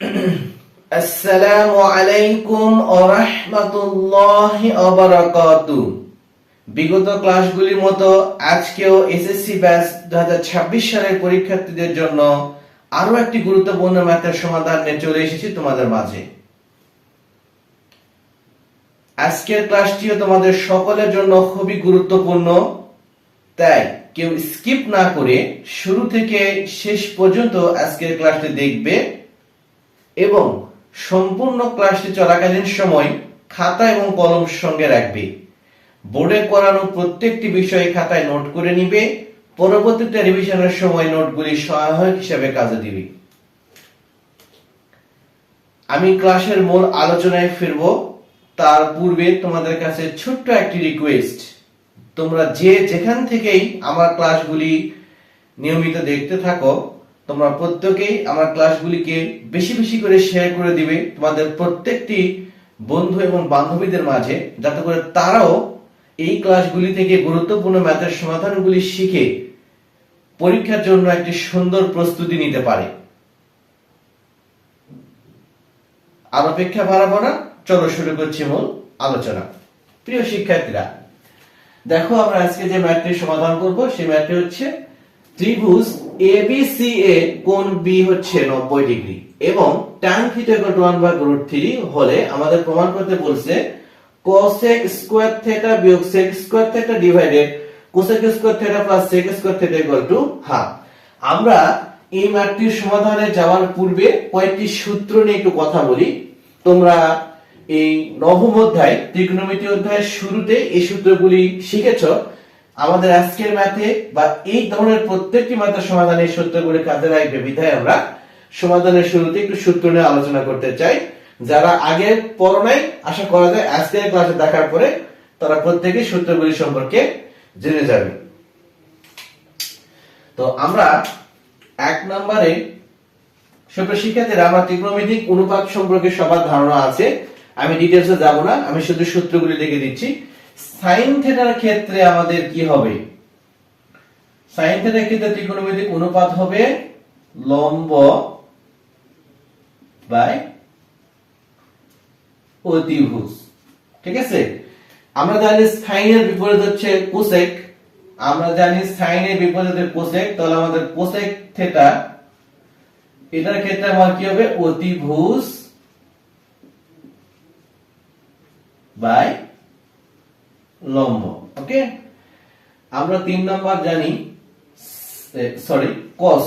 আসসালামু আলাইকুম ওয়া রাহমাতুল্লাহি ওয়া বারাকাতুহু বিগত ক্লাসগুলির মতো আজকেও এসএসসি ব্যাচ 2026 সালের পরীক্ষার্থীদের জন্য আরও একটি গুরুত্বপূর্ণ ম্যাথের সমাধান নিয়ে চলে এসেছি তোমাদের মাঝে। আজকের ক্লাসটিও তোমাদের সকলের জন্য খুবই গুরুত্বপূর্ণ। তাই কেউ স্কিপ না করে শুরু থেকে শেষ পর্যন্ত আজকের ক্লাসটি দেখবে। এবং সম্পূর্ণ ক্লাসটি চলাকালীন সময় খাতা এবং কলম সঙ্গে রাখবে। বোর্ডে করানো প্রত্যেকটি বিষয়ে খাতায় নোট করে নিবে পরবর্তীতে রিভিশনের সময় নোটগুলি সহায়ক হিসেবে কাজে দিবে। আমি ক্লাসের মূল আলোচনায় ফিরব। তার পূর্বে তোমাদের কাছে ছোট্ট একটি রিকোয়েস্ট তোমরা যে যেখান থেকেই আমার ক্লাসগুলি নিয়মিত দেখতে থাকো তোমরা প্রত্যেকেই আমার ক্লাসগুলিকে বেশি বেশি করে শেয়ার করে দিবে তোমাদের প্রত্যেকটি বন্ধু এবং বান্ধবীদের মাঝে, যাতে করে তারাও এই ক্লাসগুলি থেকে গুরুত্বপূর্ণ ম্যাথের সমাধানগুলি শিখে পরীক্ষার জন্য একটি সুন্দর প্রস্তুতি নিতে পারে। আর অপেক্ষা বাড়াবো না, চলো শুরু করছি মূল আলোচনা। প্রিয় শিক্ষার্থীরা, দেখো আমরা আজকে যে ম্যাথটির সমাধান করব, সেই ম্যাথটি হচ্ছে ত্রিভুজ এবিসিএ কোণ বি হচ্ছে 90 ডিগ্রি। এবং tan থিটা ইকুয়াল টু 1 ভাগ রুট 3 হলে আমাদের প্রমাণ আমরা এই সমাধানে যাওয়ার পূর্বে কয়েকটি সূত্র নিয়ে একটু কথা বলি। তোমরা এই নবম অধ্যায়, ত্রিকোণমিতি অধ্যায়ের শুরুতে এই সূত্রগুলি শিখেছ। আমাদের আজকের ম্যাথে বা এই ধরনের প্রত্যেকটি ম্যাথের সমাধানে এই সূত্রগুলি কাজে লাগবে। বিধায় আমরা সমাধানের শুরুতে একটু সূত্র নিয়ে আলোচনা করতে চাই। যারা আগে পড়ো নাই, আশা করা যায় আজকের ক্লাসে দেখার পরে তারা প্রত্যেকেই সূত্রগুলি সম্পর্কে জেনে যাবে। তো আমরা এক নম্বরে শিক্ষার্থীরা আমার ত্রিকোণমিতিক অনুপাত সম্পর্কে সবার ধারণা আছে। আমি ডিটেলসে যাব না, আমি শুধু সূত্রগুলি লিখে দিচ্ছি। সাইন থিটার ক্ষেত্রে আমাদের কি হবে? সাইন থিটার ক্ষেত্রে ত্রিকোণমিতিক অনুপাত হবে লম্ব বাই অতিভুজ। ঠিক আছে? আমরা জানি সাইনের বিপরীত হচ্ছে কোসেক। আমরা জানি সাইনের বিপরীত কোসেক। তাহলে আমাদের কোসেক থিটা, এটার ক্ষেত্রে আমার কি হবে? অতিভুজ বাই লম্ব, ওকে? আমরা তিন নাম্বার জানি সরি কস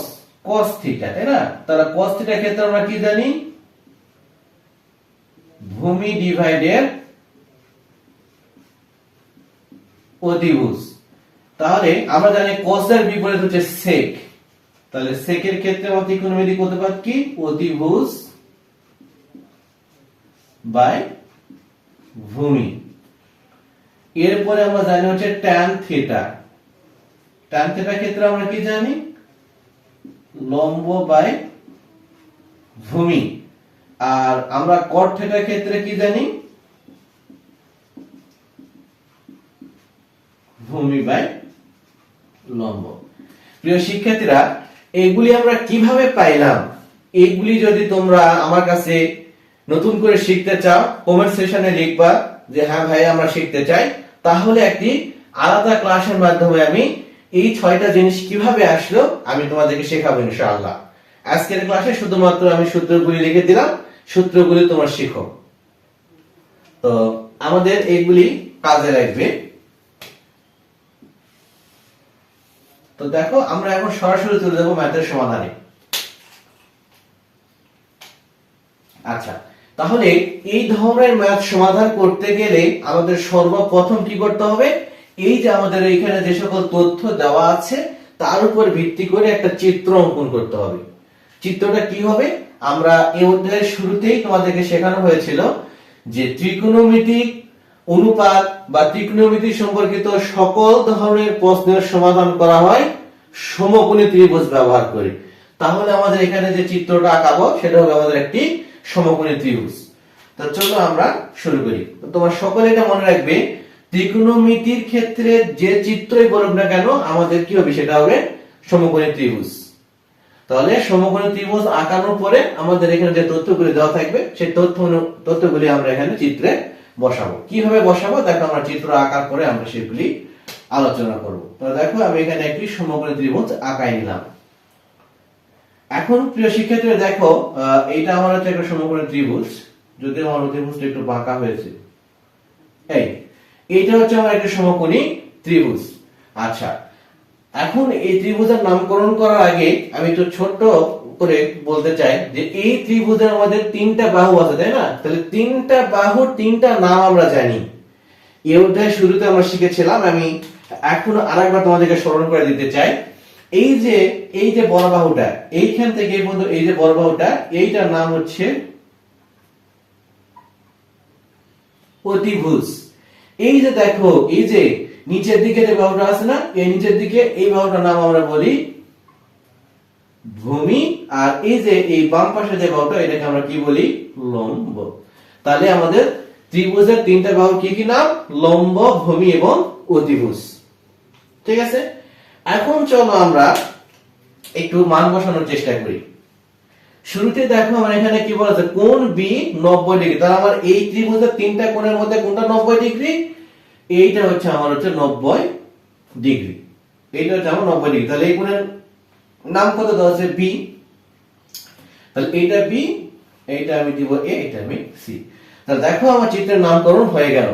কস থিটা তাই না? তাহলে কস থিটার ক্ষেত্রে আমরা কি জানি? ভূমি ডিভাইডেড অতিভুজ। তাহলে আমরা জানি কসের বিপরীত হচ্ছে সেক তাহলে সেকের ক্ষেত্রে আমার ত্রিকোণমিতিক অনুপাত কি? অতিভুজ বাই ভূমি। এরপরে আমরা জানি হচ্ছে ট্যান থিটা ট্যান থিটার ক্ষেত্রে আমরা কি জানি? লম্ব বাই ভূমি। আর আমরা কট থিটার ক্ষেত্রে কি জানি? ভূমি বাই লম্ব। প্রিয় শিক্ষার্থীরা, এগুলি আমরা কীভাবে পাইলাম? এগুলি যদি তোমরা আমার কাছে নতুন করে শিখতে চাও কমেন্ট সেশনে লিখবা যে হ্যাঁ ভাই, আমরা শিখতে চাই। তাহলে একটি আলাদা ক্লাসের মাধ্যমে আমি এই ছয়টা জিনিস কীভাবে আসলো আমি তোমাদেরকে শেখাবো ইনশাআল্লাহ। আজকের ক্লাসে শুধুমাত্র আমি সূত্রগুলি লিখে দিলাম, সূত্রগুলি তোমরা শিখো। তো আমাদের এইগুলি কাজে লাগবে। তো দেখো, আমরা এখন সরাসরি চলে যাব ম্যাথের সমাধানে। আচ্ছা তাহলে এই ধরনের ম্যাথ সমাধান করতে গেলে আমাদের সর্বপ্রথম কি করতে হবে? এই যে আমাদের এখানে যে সকল তথ্য দেওয়া আছে, তার উপর ভিত্তি করে একটা চিত্র অঙ্কন করতে হবে। চিত্রটা কি হবে? আমরা এই অধ্যায়ের শুরুতেই তোমাদেরকে শেখানো হয়েছিল যে ত্রিকোণমিতিক অনুপাত বা ত্রিকোণমিতি সম্পর্কিত সকল ধরনের প্রশ্নের সমাধান করা হয় সমকোণী ত্রিভুজ ব্যবহার করে। তাহলে আমাদের এখানে যে চিত্রটা আঁকাবো, সেটা হবে আমাদের একটি সমকোণী ত্রিভুজ। তো চলো আমরা শুরু করি। তোমার সকলে এটা মনে রাখবে, ত্রিকোণমিতির ক্ষেত্রে যে চিত্রই বলুক না কেন, আমাদের কি হবে? সেটা হবে সমকোণী ত্রিভুজ। তাহলে সমকোণী ত্রিভুজ আঁকানোর পরে আমাদের এখানে যে তথ্যগুলি দেওয়া থাকবে, সেই তথ্য তথ্যগুলি আমরা এখানে চিত্রে বসাবো। কীভাবে বসাবো? দেখো আমরা চিত্র আঁকার পরে আমরা সেগুলি আলোচনা করব। তাহলে দেখো আমি এখানে একটি সমকোণী ত্রিভুজ আঁকাই নিলাম। এখন প্রিয় শিক্ষার্থীরা, দেখো এইটা আমার হচ্ছে একটা সমকোণী ত্রিভুজ। যদি আমার ত্রিভুজটা একটু বাঁকা হয়েছে। এই, এইটা হচ্ছে আমার একটা সমকোণী ত্রিভুজ। আচ্ছা এখন এই ত্রিভুজের নামকরণ করার আগে আমি একটু ছোট্ট করে বলতে চাই যে এই ত্রিভুজের আমাদের তিনটা বাহু আছে, তাই না? তাহলে তিনটা বাহু, তিনটা নাম আমরা জানি। এই অধ্যায় শুরুতে আমরা শিখেছিলাম, আমি এখন আরেকবার তোমাদেরকে স্মরণ করে দিতে চাই। এই যে এই যে বড় বাহুটা এইখান থেকে পর্যন্ত এই যে বড় বাহুটা এইটার নাম হচ্ছে অতিভুজ। এই যে দেখো, এই যে নিচের দিকে যে বাহুটা আছে না, এই নিচের দিকে এই বাহুটার নাম আমরা বলি ভূমি, আর এই যে এই বাম পাশে যে বাহুটা, এটাকে আমরা কি বলি? লম্ব। তাহলে আমাদের ত্রিভুজের তিনটা বাহু কি কি নাম? লম্ব, ভূমি এবং অতিভুজ। ঠিক আছে? এখন চলো আমরা একটু মান বসানোর চেষ্টা করি। শুরুতে দেখো আমার এখানে কি বলেছে? কোন বি নব্বই ডিগ্রি। তাহলে আমার এই ত্রিভুজের তিনটা কোণের মধ্যে কোনটা নব্বই ডিগ্রি? এইটা হচ্ছে আমার হচ্ছে নব্বই ডিগ্রি। এইটা হচ্ছে আমার নব্বই ডিগ্রি। তাহলে এই কোণের নাম কত দেওয়া আছে বি তাহলে এইটা বি এইটা আমি দিব এ এটা আমি সি তাহলে দেখো আমার চিত্রের নামকরণ হয়ে গেল।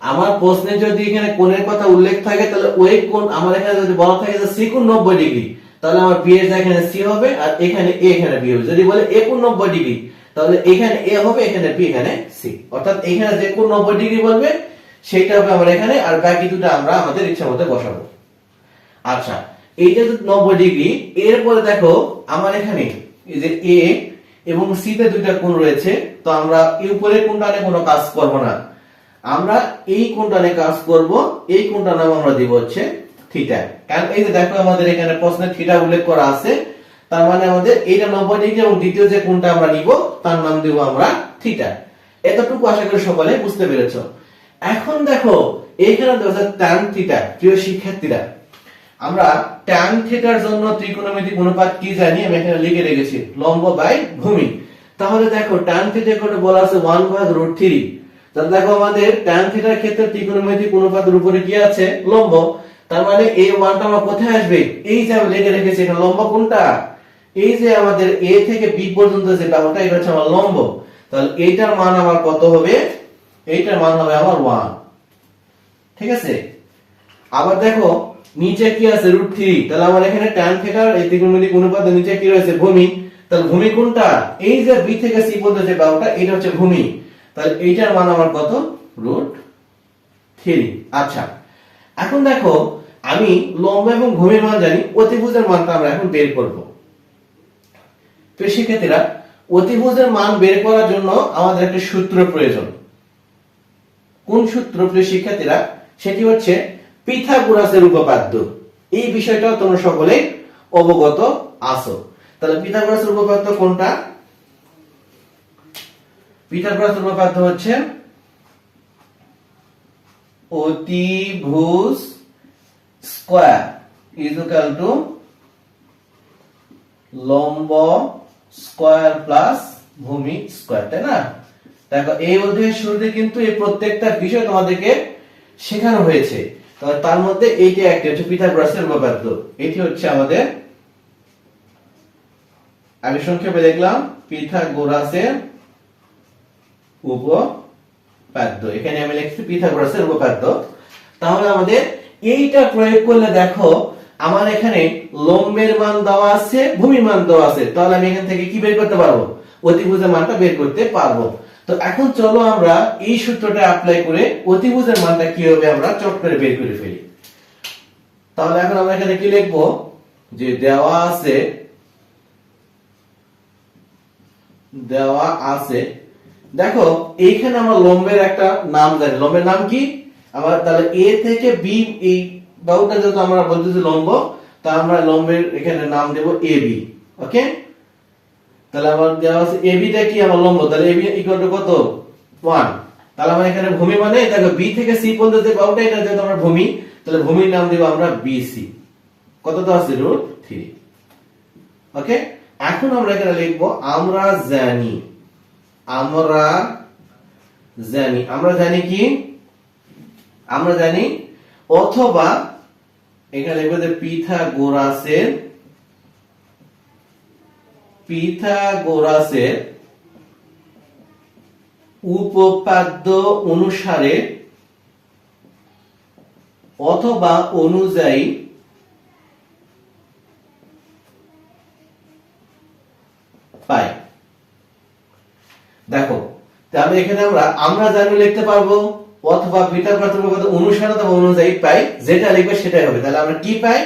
আমার প্রশ্নে যদি এখানে কোণের কথা উল্লেখ থাকে, তাহলে ওই কোণ আমার এখানে যদি বলা থাকে যে সি কোণ নব্বই ডিগ্রি, তাহলে আমার বি এর এখানে সি হবে আর এখানে এ এখানে বি হবে। যদি বলে এ কোণ নব্বই ডিগ্রি, তাহলে এখানে এ হবে, এখানে বি, এখানে সি। অর্থাৎ এখানে যে কোণ নব্বই ডিগ্রি বলবে, সেটা হবে আমার এখানে, আর বাকি দুটো আমরা আমাদের ইচ্ছা মতো বসাবো। আচ্ছা এইটা যদি নব্বই ডিগ্রি, এরপরে দেখো, আমার এখানে এই যে এ এবং সি তে দুইটা কোণ রয়েছে, তো আমরা এই উপরে নিয়ে কোনো কাজ করব না। আমরা এই কোণটা নিয়ে কাজ করব, এই কোণটার নাম আমরা দিব হচ্ছে থিটা। কারণ এই যে দেখো আমাদের এখানে প্রশ্নে থিটা উল্লেখ করা আছে, তার মানে আমাদের এইটা নব্বই ডিগ্রি এবং দ্বিতীয় যে কোণটা আমরা নিব, তার নাম দিব আমরা থিটা। এতটুকু আশা করি সকলে বুঝতে পেরেছ। এখন দেখো, এইখানে দেওয়া tan থিটা, প্রিয় শিক্ষার্থীরা। আমরা tan থিটার জন্য ত্রিকোণমিতিক অনুপাত কি জানি আমি এখানে লিখে রেখেছি, লম্ব বাই ভূমি। তাহলে দেখো, tan থিটা করে বলা আছে 1 ভাগ রুট 3 তাহলে দেখো আমাদের tan থিটার ক্ষেত্রে ত্রিকোণমিতিক অনুপাতের উপরে কি আছে? লম্ব। তার মানে এই মানটা আমার কোথায় আসবে? এই যে আমি লিখে রেখেছি, এটা লম্ব কোনটা? এই যে আমাদের a থেকে b পর্যন্ত যেটা ওটা এটা হচ্ছে আমার লম্ব। তাহলে এইটার মান আমার কত হবে? এইটার মান হবে আমার 1 ঠিক আছে? আবার দেখো, নিচে কি আছে? Root three. তাহলে আমার এখানে ট্যান থিটার এই ত্রিকোণমিতিক অনুপাতের নিচে কি রয়েছে? ভূমি। তাহলে ভূমি কোনটা? এই যে বি থেকে সি পর্যন্ত যে বাহুটা এটা হচ্ছে ভূমি। তাহলে এইটার মান আমার কত? রুট থ্রি আচ্ছা এখন দেখো, আমি লম্ব এবং ভূমির মান জানি, অতিভুজের মানটা আমরা এখন বের করব। তো শিক্ষার্থীরা অতিভুজের মান বের করার জন্য আমাদের একটা সূত্র প্রয়োজন। কোন সূত্র প্রিয় শিক্ষার্থীরা? সেটি হচ্ছে পিথাগোরাসের উপপাদ্য। এই বিষয়টাও তোমরা সকলে অবগত আছো। তাহলে পিথাগোরাসের উপপাদ্য কোনটা? পিথাগোরাসের উপপাদ্য হচ্ছে স্কয়ার ইকুয়াল টু লম্ব স্কয়ার প্লাস ভূমি স্কয়ার, তাই না? দেখো, এই অধ্যায়ের শুরুতে কিন্তু এই প্রত্যেকটা বিষয় তোমাদেরকে শেখানো হয়েছে। তার মধ্যে এইটি একটি হচ্ছে পিথাগোরাসের উপপাদ্য এটি হচ্ছে আমাদের আমি সংক্ষেপে দেখলাম, পিথাগোরাসের উপপাদ্য। এখানে আমি লিখছি পিথাগোরাসের উপপাদ্য। তাহলে আমাদের এইটা প্রয়োগ করলে দেখো, আমার এখানে লম্বের মান দেওয়া আছে ভূমি মান দেওয়া আছে। তাহলে আমি এখান থেকে কি বের করতে পারব? অতিভুজের মানটা বের করতে পারব। তো এখন চলো আমরা এই সূত্রটা অ্যাপ্লাই করে অতিভুজের মানটা কি হবে আমরা চট করে বের করে ফেলি। তাহলে এখন আমরা এখানে কি লিখব? যে দেওয়া আছে দেওয়া আছে দেখো, এইখানে আমরা লম্বের একটা নাম জানি। লম্বের নাম কি? আমার তাহলে এ থেকে বি এই বাহুটা যেহেতু আমরা বলতেছি লম্ব, তা আমরা লম্বের এখানে নাম দেব এ বি ওকে তাহলে আমার দেওয়া আছে এ বিটা কি? আমার লম্ব। তাহলে এ বি ইকুয়াল টু কত? 1 তাহলে আমার এখানে ভূমি মানে দেখো বি থেকে সি পর্যন্ত যে বাহুটা, এটা যেহেতু আমরা ভূমি, তাহলে ভূমির নাম দেব আমরা বিসি কত তো আছে? রুট 3 ওকে এখন আমরা এখানে লিখব, আমরা জানি আমরা জানি আমরা জানি কি? আমরা জানি অথবা এখানে লিখব যে পিথাগোরাসের পিথাগোরাসের উপপাদ্য অনুসারে অথবা অনুযায়ী পাই দেখো তাহলে এখানে আমরা আমরা জানি লিখতে পারব, অথবা প্রাথমিক অনুসারে অনুযায়ী পাই, যেটা লিখবে সেটাই হবে। তাহলে আমরা কি পাই?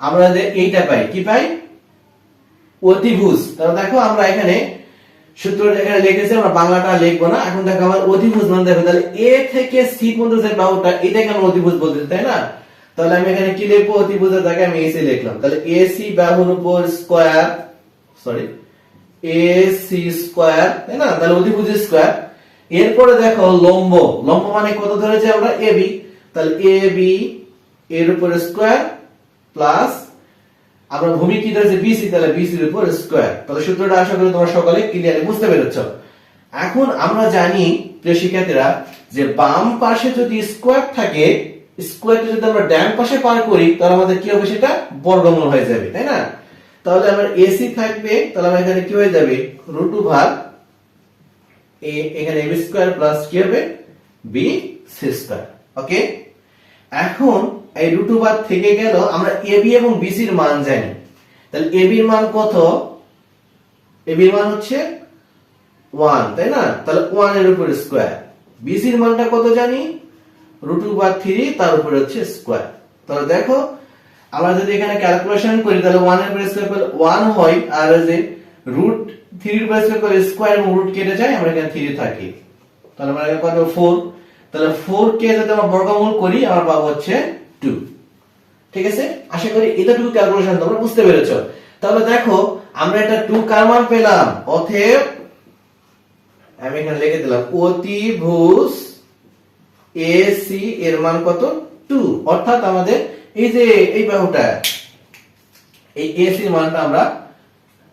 আমরা এইটা পাই, কি পাই? অতিভুজ। তাহলে দেখো, আমরা এখানে সূত্রটা এখানে লিখেছি, আমরা বাংলাটা লিখব না। এখন দেখো, আমার অতিভুজ মানে দেখো, তাহলে এ থেকে সি পর্যন্ত যে অতিভুজ বলতে তাই না? তাহলে আমি এখানে কি লিখব? অতিভুজের জায়গায় আমি এসি লিখলাম। তাহলে এসি বাহুর উপর সরি এসি স্কয়ার তাই না? তাহলে স্কয়ার এরপরে দেখো লম্ব। লম্ব মানে কত আমরা? এবি তাহলে এবি এর উপরে স্কয়ার প্লাস আমরা ভূমি কি বিসি তাহলে বিসির উপর স্কয়ার তাহলে সূত্রটা আশা করি তোমরা সকলে ক্লিয়ারলি বুঝতে পেরেছ। এখন আমরা জানি, প্রিয় যে বাম পাশে যদি স্কয়ার থাকে স্কয়ারটা যদি আমরা ডান পাশে পার করি, তাহলে আমাদের কি হবে সেটা? বর্গমূল হয়ে যাবে, তাই না? তাহলে আমার এসি থাকবে, তাহলে আমার এখানে কি হয়ে যাবে? রুট ভাগ এ এখানে এবি স্কয়ার প্লাস কি হবে? বি সি স্কয়ার ওকে এখন এই রুট ওভার থেকে গেল, আমরা এবি এবং বিসির মান জানি। তাহলে এবির মান কত? এবির মান হচ্ছে 1 তাই না? তাহলে 1 এর উপর স্কয়ার বিসির মানটা কত জানি? রুট ওভার 3 তার উপরে হচ্ছে স্কয়ার তাহলে দেখো আমরা যদি এখানে ক্যালকুলেশন করি, তাহলে 1 এর স্কয়ার করলে 1 হয়, আর যে রুট 3 এর উপর স্কয়ার করলে স্কয়ার রুট কেটে যায়, আমরা এখানে 3 থাকি। তাহলে আমরা এখানে কত? 4 তাহলে 4 কে যদি আমরা বর্গমূল করি, আমরা পাবো হচ্ছে 2 ঠিক আছে? আশা করি এতটুকু ক্যালকুলেশন তোমরা বুঝতে পেরেছ। তাহলে দেখো, আমরা একটা 2 কার মান পেলাম? অতএব, আমি এখানে লিখে দিলাম, অতিভুজ এসি এর মান কত? 2 অর্থাৎ আমাদের এই যে, এই বাহুটা, এই এসি মানটা আমরা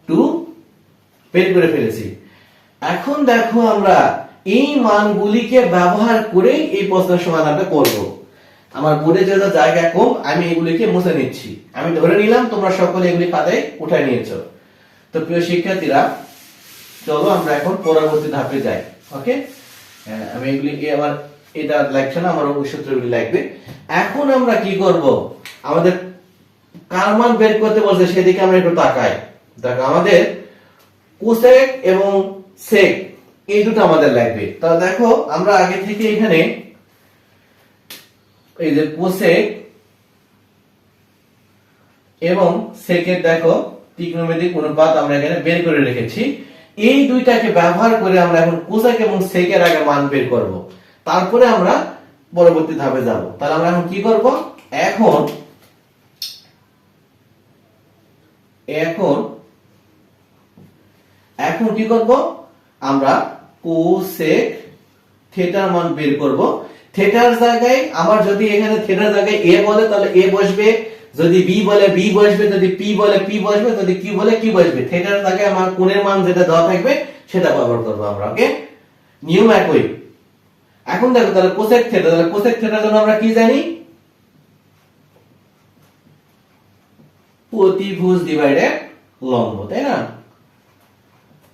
2 বের করে ফেলেছি। এখন দেখো আমরা এই মানগুলিকে ব্যবহার করে এই প্রশ্নের সমাধানটা করব। আমার বোর্ডে যেহেতু জায়গা কম, আমি এগুলিকে মুছে নিচ্ছি। আমি ধরে নিলাম তোমরা সকলে এগুলি খাতায় উঠায় নিয়েছো। তো প্রিয় শিক্ষার্থীরা, চলো আমরা এখন পরবর্তী ধাপে যাই ওকে আমি এগুলিকে আমার এটা লাগছে না, আমার সূত্রগুলি লাগবে। এখন আমরা কি করব? আমাদের কার মান বের করতে বলছে, সেদিকে আমরা একটু তাকাই। দেখো, আমাদের কোসেক এবং সেক, এই দুটো আমাদের লাগবে। তাহলে দেখো, আমরা আগে থেকে এখানে এই যে কোসেক এবং সেকের, দেখো, ত্রিকোণমিতিক অনুপাত আমরা এখানে বের করে রেখেছি। এই দুইটাকে ব্যবহার করে আমরা এখন কোসেক এবং সেকের আগে মান বের করব। তারপরে আমরা পরবর্তী ধাপে যাব। তাহলে আমরা এখন কি করব? এখন এখন এখন কি করব? আমরা কোসেক থিটার মান বের করব। থিটার জায়গায় আমার যদি এখানে থিটার জায়গায় এ বলে, তাহলে এ বসবে। যদি বি বলে বি বসবে। যদি পি বলে পি বসবে। যদি কিউ বলে কি বসবে। থিটার জায়গায় আমার কোণের মান যেটা দেওয়া থাকবে, সেটা ব্যবহার করব আমরা ওকে নিয়ম একই। এখন দেখো তাহলে কোসেক থিটা, তাহলে কোসেক থিটার জন্য আমরা কি জানি? অতিভুজ ডিভাইডেড লম্ব, তাই না?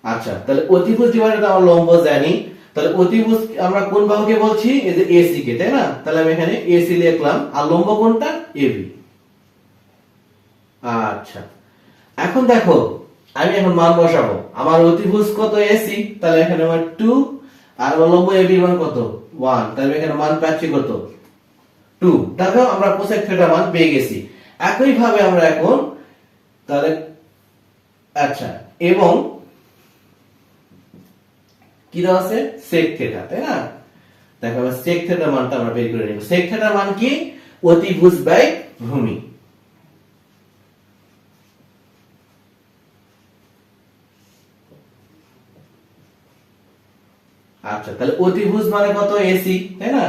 আচ্ছা তাহলে অতিভুজ ডিভাইডেড আমরা লম্ব জানি। তাহলে অতিভুজ আমরা কোন বাহুকে বলছি? এই যে এসি কে, তাই না? তাহলে আমি এখানে এসি লিখলাম। আর লম্ব কোনটা? এবি আচ্ছা। এখন দেখো, আমি এখন মান বসাবো। আমার অতিভুজ কত এসি তাহলে এখানে আমার 2 আর লম্ব এবি মান কত? 1 তাহলে এখানে মান পাচ্ছি কত? 2 দেখো আমরা কোসেক থিটা মান পেয়ে গেছি। একই ভাবে আমরা এখন তাহলে আচ্ছা এবং কি দেওয়া আছে? সেক থিটা তাই না? দেখো, আমরা সেক থিটার মানটা আমরা বের করে নিব। সেক থিটার মান কি? অতিভুজ বাই ভূমি। আচ্ছা তাহলে অতিভুজ মানে কত? এসি তাই না?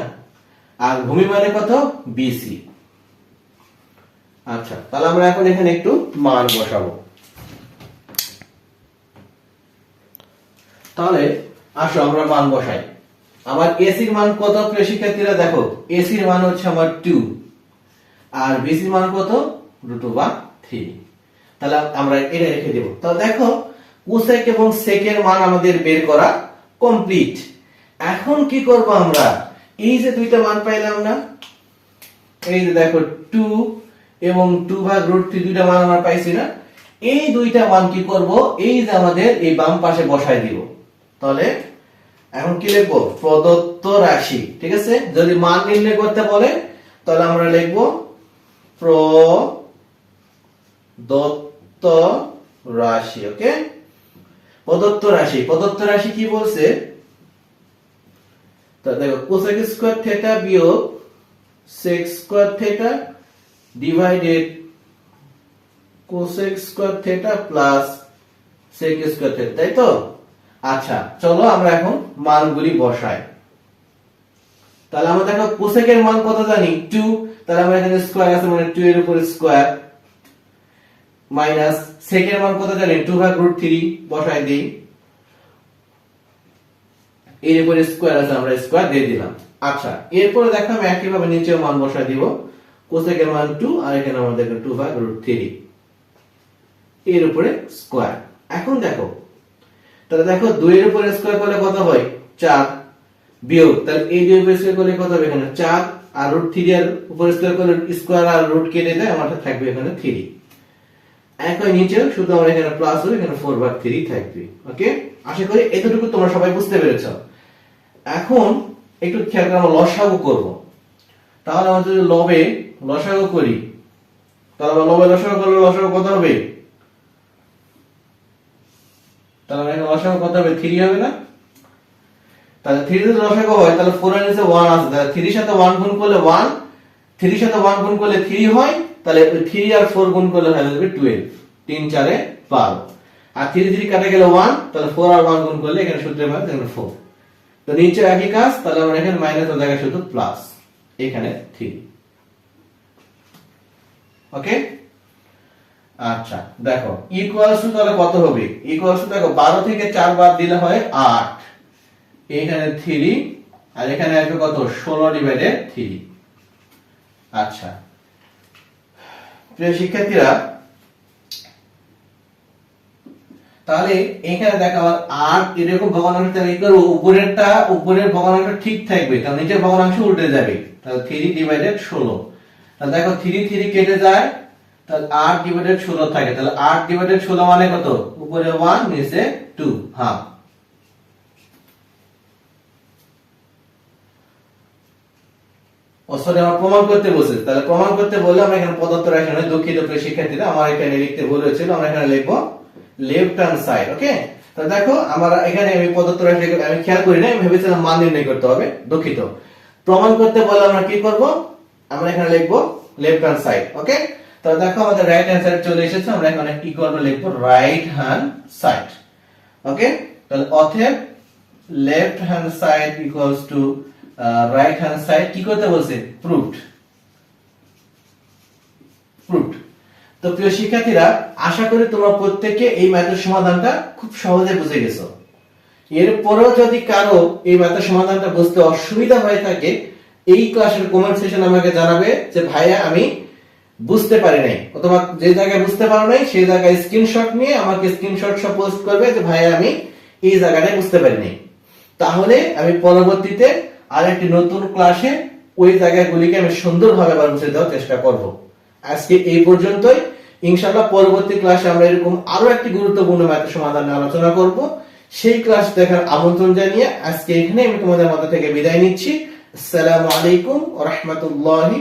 আর ভূমি মানে কত? বিসি আচ্ছা তাহলে আমরা এখন এখানে একটু মান বসাবো। তাহলে আসো, আমরা মান বসাই। আমার এসির মান কত প্রিয় শিক্ষার্থীরা? দেখো এসির মান হচ্ছে আমার টু আর বিসির মান কত? রুটু বা থ্রি তাহলে আমরা এটা রেখে দেব। তাহলে দেখো কোসেক এবং সেকের মান আমাদের বের করা কমপ্লিট এখন কি করব আমরা? এই যে দুইটা মান পাইলাম না, এই যে দেখো টু এবং টু ভাগ রুট থ্রি দুইটা মান আমরা পাইছি না, এই দুইটা মান কি করব? এই যে আমাদের এই বাম পাশে বসাই দিব। তাহলে এখন কি লিখব? প্রদত্ত রাশি, ঠিক আছে? যদি মান নির্ণয় করতে বলে, তাহলে আমরা লিখব প্রদত্ত রাশি ওকে প্রদত্ত রাশি প্রদত্ত রাশি কি বলছে? তা দেখো কোসেক স্কোয়ার থিটা বিয়োগ sec square theta divided cosec square theta plus sec square theta তাই তো? আচ্ছা চলো আমরা এখন মানগুলি বসাই। তাহলে আমরা দেখো কোসেকের মান কত জানি? 2 তাহলে আমরা এখানে স্কয়ার আছে মানে 2 এর উপর স্কয়ার মাইনাস সেকের মান কত জানি? 2 ভাগ রুট 3 বসাই দেই। এর উপর স্কোয়ার আছে, আমরা স্কোয়ার দিয়ে দিলাম। আচ্ছা এরপরে দেখো আমি একই ভাবে নিচে মান বসাই দিব। কোসেকের মান টু আর এখানে আমাদের টু ভাগ রুট থ্রি এর উপরে স্কোয়ার এখন দেখো, তাহলে দেখো 2 এর উপরে স্কোয়ার করলে কত হয়? 4 বিয়োগ, তাহলে এই দুই উপরে স্কয়ার করলে কত হবে এখানে? 4 আর রুট থ্রি এর উপরে স্কোয়ার করলে স্কোয়ার আর রুট কেটে দেয় আমাদের থাকবে এখানে 3 একই নিচে, শুধু আমরা এখানে প্লাস হবে এখানে ফোর ভাগ থ্রি থাকবে। ওকে আশা করি এতটুকু তোমরা সবাই বুঝতে পেরেছ। এখন একটু খেয়াল করে আমরা লসাগু করব। তাহলে আমরা যদি লবে লসাগু করি, তাহলে আমরা লবে লসাগু করলে লসাগু কত হবে? তাহলে এখানে লসাগু কত হবে? 3 হবে না? তাহলে 3 যদি হয়, তাহলে 4 এর নিচে 1 আছে তাহলে 3 সাথে 1 গুণ করলে 1 3 এর সাথে 1 গুণ করলে 3 হয়, তাহলে 3 আর 4 গুণ করলে যাবে 12 3 4 এ 12 আর 3 3 কাটা গেলে 1 তাহলে 4 আর 1 গুণ করলে এখানে সূত্রের 4 তো নিচে একই কাজ তাহলে আমরা এখানে মাইনাস এর জায়গায় শুধু প্লাস এখানে থ্রি ওকে আচ্ছা দেখো ইকুয়ালস টু তাহলে কত হবে? ইকুয়ালস টু দেখো 12 থেকে 4 বাদ দিলে হয় 8 এখানে 3 আর এখানে আসবে কত? 16 ডিভাইডেড 3 আচ্ছা। প্রিয় শিক্ষার্থীরা তাহলে এখানে দেখো আমার আট এরকম ভগ্নাংশ তাহলে করব? উপরেরটা, উপরের ভগ্নাংশ ঠিক থাকবে, তাহলে নিচের ভগ্নাংশ উল্টে যাবে। তাহলে থ্রি ডিভাইডেড ষোলো। তাহলে দেখো থ্রি থ্রি কেটে যায়, তাহলে আট ডিভাইডেড ষোলো থাকে। তাহলে আট ডিভাইডেড ষোলো মানে কত? উপরে ওয়ান নিচে টু হাফ আমার প্রমাণ করতে বলছে। তাহলে প্রমাণ করতে বললে আমরা এখানে পদার্থ রাখি দুঃখিত শিক্ষার্থীরা, আমার এখানে লিখতে ভুল হয়েছিল, আমরা এখানে লিখব লেফট হ্যান্ড সাইড ওকে তো দেখো, আমরা এখানে আমি পদার্থ রাশি আমি খেয়াল করি না, আমি ভেবেছিলাম মান নির্ণয় করতে হবে, দুঃখিত। প্রমাণ করতে বলে আমরা কি করব? আমরা এখানে লিখব লেফট হ্যান্ড সাইড ওকে তো দেখো, আমাদের রাইট হ্যান্ড সাইড চলে এসেছে, আমরা এখানে ইকুয়াল টু লিখব রাইট হ্যান্ড সাইড ওকে তাহলে অতএব left hand side equals to right hand side কি করতে বলছে? প্রুফড প্রুফড তো প্রিয় শিক্ষার্থীরা, আশা করি তোমরা প্রত্যেকে এই ম্যাথের সমাধানটা খুব সহজে বুঝে গেছো। এরপরেও যদি কারও এই ম্যাথের সমাধানটা বুঝতে অসুবিধা হয়ে থাকে, এই ক্লাসের কমেন্ট সেশন আমাকে জানাবে যে, ভাইয়া, আমি বুঝতে পারি নাই। অথবা যে জায়গায় বুঝতে পারো নাই, সেই জায়গায় স্ক্রিনশট নিয়ে আমাকে স্ক্রিনশট সব পোস্ট করবে যে, ভাইয়া, আমি এই জায়গাটায় বুঝতে পারি নাই। তাহলে আমি পরবর্তীতে আরেকটি নতুন ক্লাসে ওই জায়গাগুলিকে আমি সুন্দরভাবে আবার বুঝে দেওয়ার চেষ্টা করব। আজকে এই পর্যন্তই। ইনশাল্লাহ পরবর্তী ক্লাসে আমরা এরকম আরও একটি গুরুত্বপূর্ণ ম্যাথের সমাধান আলোচনা করব। সেই ক্লাস দেখার আমন্ত্রণ জানিয়ে আজকে এখানে আমি তোমাদের মধ্যে থেকে বিদায় নিচ্ছি। আসসালামু আলাইকুম রাহমাতুল্লাহি